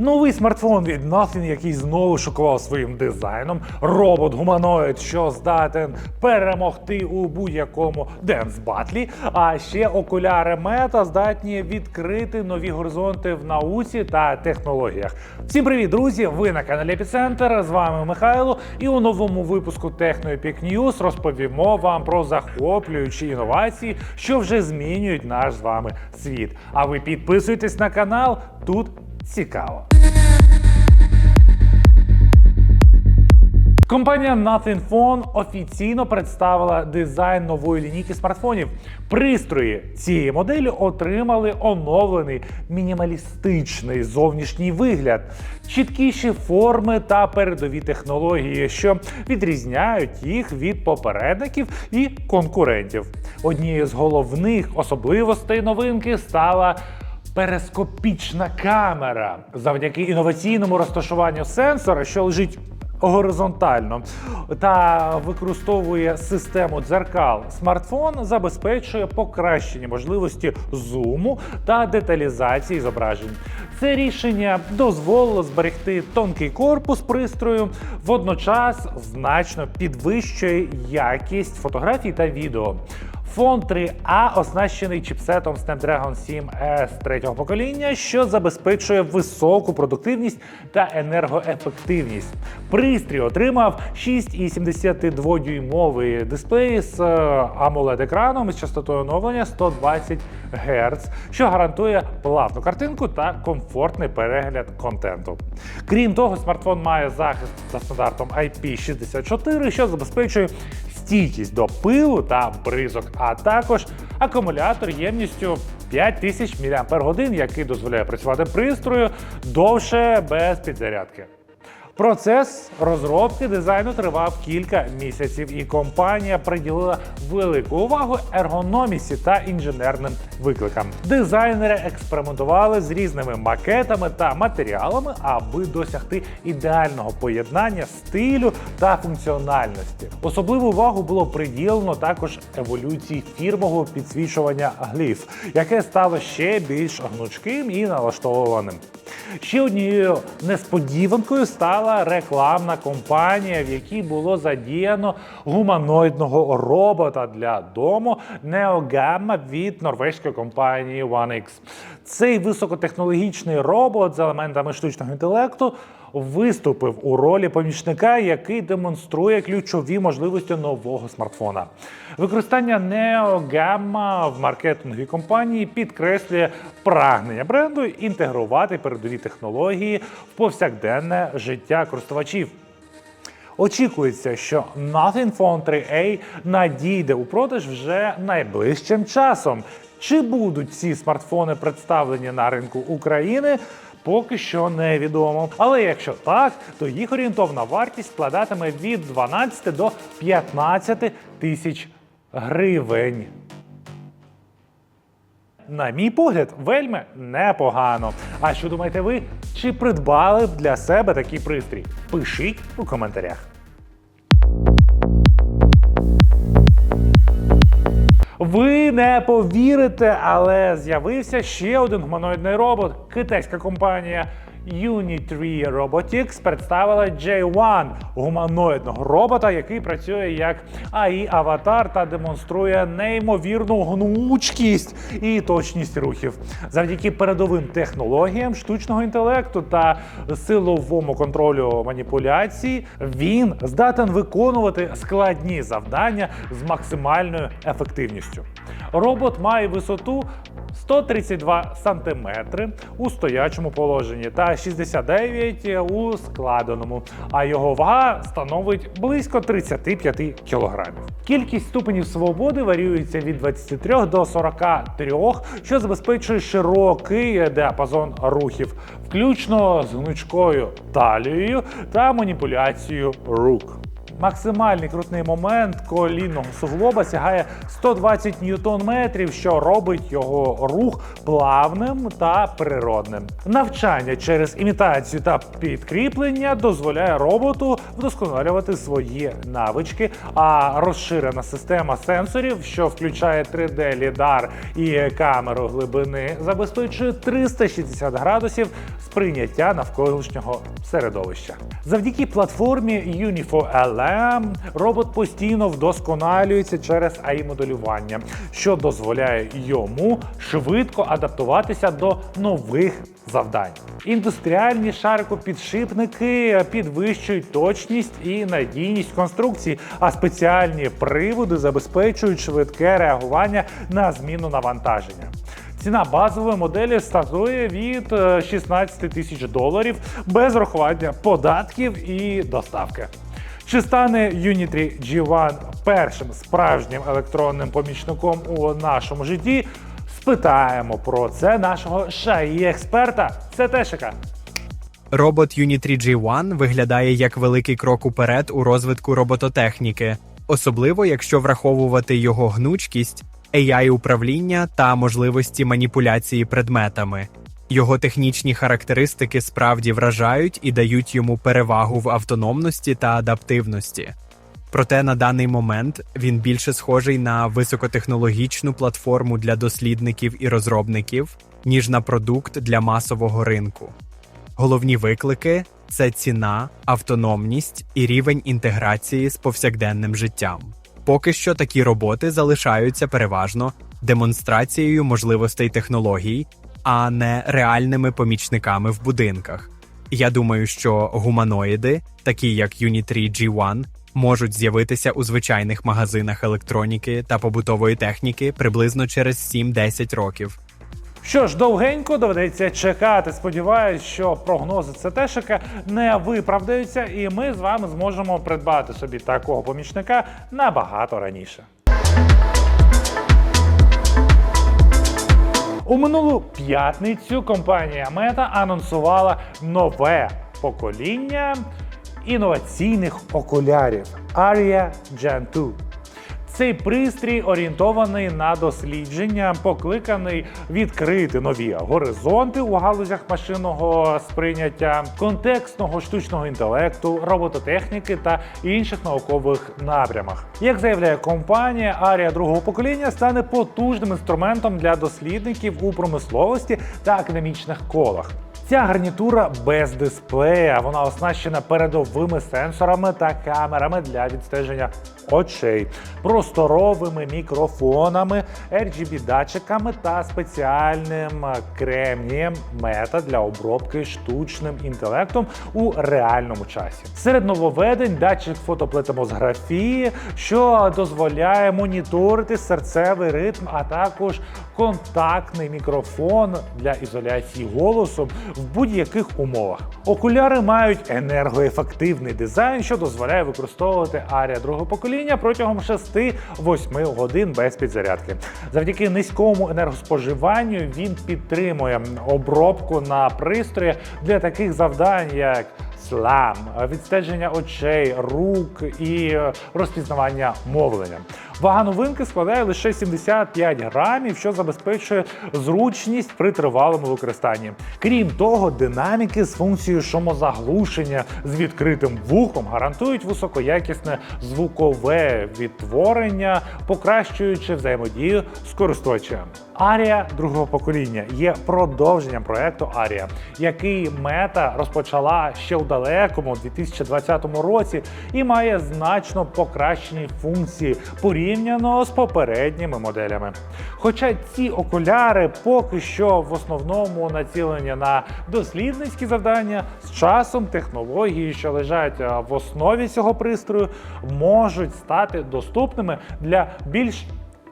Новий смартфон від Nothing, який знову шокував своїм дизайном. Робот гуманоїд, що здатен перемогти у будь-якому денс батлі. А ще окуляри мета здатні відкрити нові горизонти в науці та технологіях. Всім привіт, друзі! Ви на каналі Епіцентр. З вами Михайло. І у новому випуску Techno News розповімо вам про захоплюючі інновації, що вже змінюють наш з вами світ. А ви підписуйтесь на канал. Тут цікаво. Компанія Nothing Phone офіційно представила дизайн нової лінійки смартфонів. Пристрої цієї моделі отримали оновлений мінімалістичний зовнішній вигляд, чіткіші форми та передові технології, що відрізняють їх від попередників і конкурентів. Однією з головних особливостей новинки стала перископічна камера завдяки інноваційному розташуванню сенсора, що лежить горизонтально та використовує систему дзеркал. Смартфон забезпечує покращені можливості зуму та деталізації зображень. Це рішення дозволило зберегти тонкий корпус пристрою, водночас значно підвищує якість фотографій та відео. Фон 3А оснащений чіпсетом Snapdragon 7 S третього покоління, що забезпечує високу продуктивність та енергоефективність. Пристрій отримав 6,72 дюймовий дисплей з amoled екраном із частотою оновлення 120 Гц, що гарантує плавну картинку та комфортний перегляд контенту. Крім того, смартфон має захист за стандартом IP64, що забезпечує стійкість до пилу та бризок, а також акумулятор ємністю 5000 мАч, який дозволяє працювати пристрою довше без підзарядки. Процес розробки дизайну тривав кілька місяців, і компанія приділила велику увагу ергономіці та інженерним викликам. Дизайнери експериментували з різними макетами та матеріалами, аби досягти ідеального поєднання стилю та функціональності. Особливу увагу було приділено також еволюції фірмового підсвічування гліф, яке стало ще більш гнучким і налаштованим. Ще однією несподіванкою стала рекламна компанія, в якій було задіяно гуманоїдного робота для дому NeoGamma від норвезької компанії OneX. Цей високотехнологічний робот з елементами штучного інтелекту виступив у ролі помічника, який демонструє ключові можливості нового смартфона. Використання NeoGamma в маркетинговій компанії підкреслює прагнення бренду інтегрувати передові технології в повсякденне життя користувачів. Очікується, що Nothing Phone 3A надійде у продаж вже найближчим часом. Чи будуть ці смартфони представлені на ринку України? Поки що невідомо. Але якщо так, то їх орієнтовна вартість складатиме від 12 до 15 тисяч гривень. На мій погляд, вельми непогано. А що думаєте ви? Чи придбали б для себе такий пристрій? Пишіть у коментарях. Ви не повірите, але з'явився ще один гуманоїдний робот. Китайська компанія Unitree Robotics представила J1 гуманоїдного робота, який працює як ai аватар та демонструє неймовірну гнучкість і точність рухів. Завдяки передовим технологіям штучного інтелекту та силовому контролю маніпуляцій він здатен виконувати складні завдання з максимальною ефективністю. Робот має висоту 132 см у стоячому положенні та 69 у складеному, а його вага становить близько 35 кг. Кількість ступенів свободи варіюється від 23 до 43, що забезпечує широкий діапазон рухів, включно з гнучкою талією та маніпуляцією рук. Максимальний крутний момент колінного суглоба сягає 120 ньютон метрів, що робить його рух плавним та природним. Навчання через імітацію та підкріплення дозволяє роботу вдосконалювати свої навички. А розширена система сенсорів, що включає 3D лідар і камеру глибини, забезпечує 360 градусів сприйняття навколишнього середовища. Завдяки платформі Unifo LM робот постійно вдосконалюється через AI-моделювання, що дозволяє йому швидко адаптуватися до нових завдань. Індустріальні шарикопідшипники підвищують точність і надійність конструкції, а спеціальні приводи забезпечують швидке реагування на зміну навантаження. Ціна базової моделі стартує від е, 16 тисяч доларів без рахування податків і доставки. Чи стане Unity G1 першим справжнім електронним помічником у нашому житті? Спитаємо про це нашого шаї експерта. Це Тешика. Робот Unity G1 виглядає як великий крок уперед у розвитку робототехніки, особливо якщо враховувати його гнучкість, AI-управління та можливості маніпуляції предметами. Його технічні характеристики справді вражають і дають йому перевагу в автономності та адаптивності. Проте на даний момент він більше схожий на високотехнологічну платформу для дослідників і розробників, ніж на продукт для масового ринку. Головні виклики це ціна, автономність і рівень інтеграції з повсякденним життям. Поки що такі роботи залишаються переважно демонстрацією можливостей технологій, а не реальними помічниками в будинках. Я думаю, що гуманоїди, такі як Unity G1, можуть з'явитися у звичайних магазинах електроніки та побутової техніки приблизно через 7-10 років. Що ж, довгенько доведеться чекати. Сподіваюсь, що прогнози ЦТшика не виправдаються, і ми з вами зможемо придбати собі такого помічника набагато раніше. У минулу п'ятницю компанія Мета анонсувала нове покоління інноваційних окулярів Aria Gen 2. Цей пристрій орієнтований на дослідження, покликаний відкрити нові горизонти у галузях машинного сприйняття, контекстного штучного інтелекту, робототехніки та інших наукових напрямах. Як заявляє компанія, Арія другого покоління стане потужним інструментом для дослідників у промисловості та академічних колах. Ця гарнітура без дисплея. Вона оснащена передовими сенсорами та камерами для відстеження очей, просторовими мікрофонами, RGB датчиками та спеціальним кремнієм мета для обробки штучним інтелектом у реальному часі. Серед нововведень датчик фотоплетомозграфії, що дозволяє моніторити серцевий ритм, а також контактний мікрофон для ізоляції голосу в будь-яких умовах. Окуляри мають енергоефективний дизайн, що дозволяє використовувати арія другого покоління протягом 6-8 годин без підзарядки. Завдяки низькому енергоспоживанню він підтримує обробку на пристрої для таких завдань, як слам, відстеження очей, рук і е, розпізнавання мовлення. Вага новинки складає лише 75 грамів, що забезпечує зручність при тривалому використанні. Крім того, динаміки з функцією шумозаглушення з відкритим вухом гарантують високоякісне звукове відтворення, покращуючи взаємодію з користувачем. Арія другого покоління є продовженням проекту Арія, який мета розпочала ще у далекому 2020 році і має значно покращені функції порівняно з попередніми моделями. Хоча ці окуляри поки що в основному націлені на дослідницькі завдання, з часом технології, що лежать в основі цього пристрою, можуть стати доступними для більш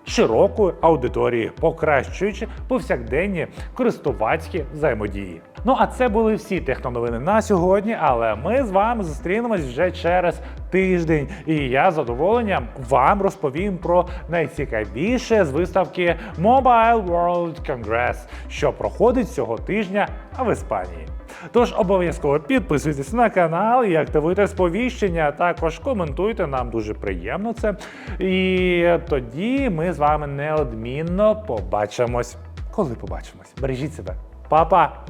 широкої аудиторії, покращуючи повсякденні користувацькі взаємодії. Ну а це були всі техноновини на сьогодні. Але ми з вами зустрінемось вже через тиждень. І я з задоволенням вам розповім про найцікавіше з виставки Mobile World Congress, що проходить цього тижня в Іспанії. Тож обов'язково підписуйтесь на канал і активуйте сповіщення. Також коментуйте, нам дуже приємно це. І тоді ми з вами неодмінно побачимось. Коли побачимось? Бережіть себе. Па-па!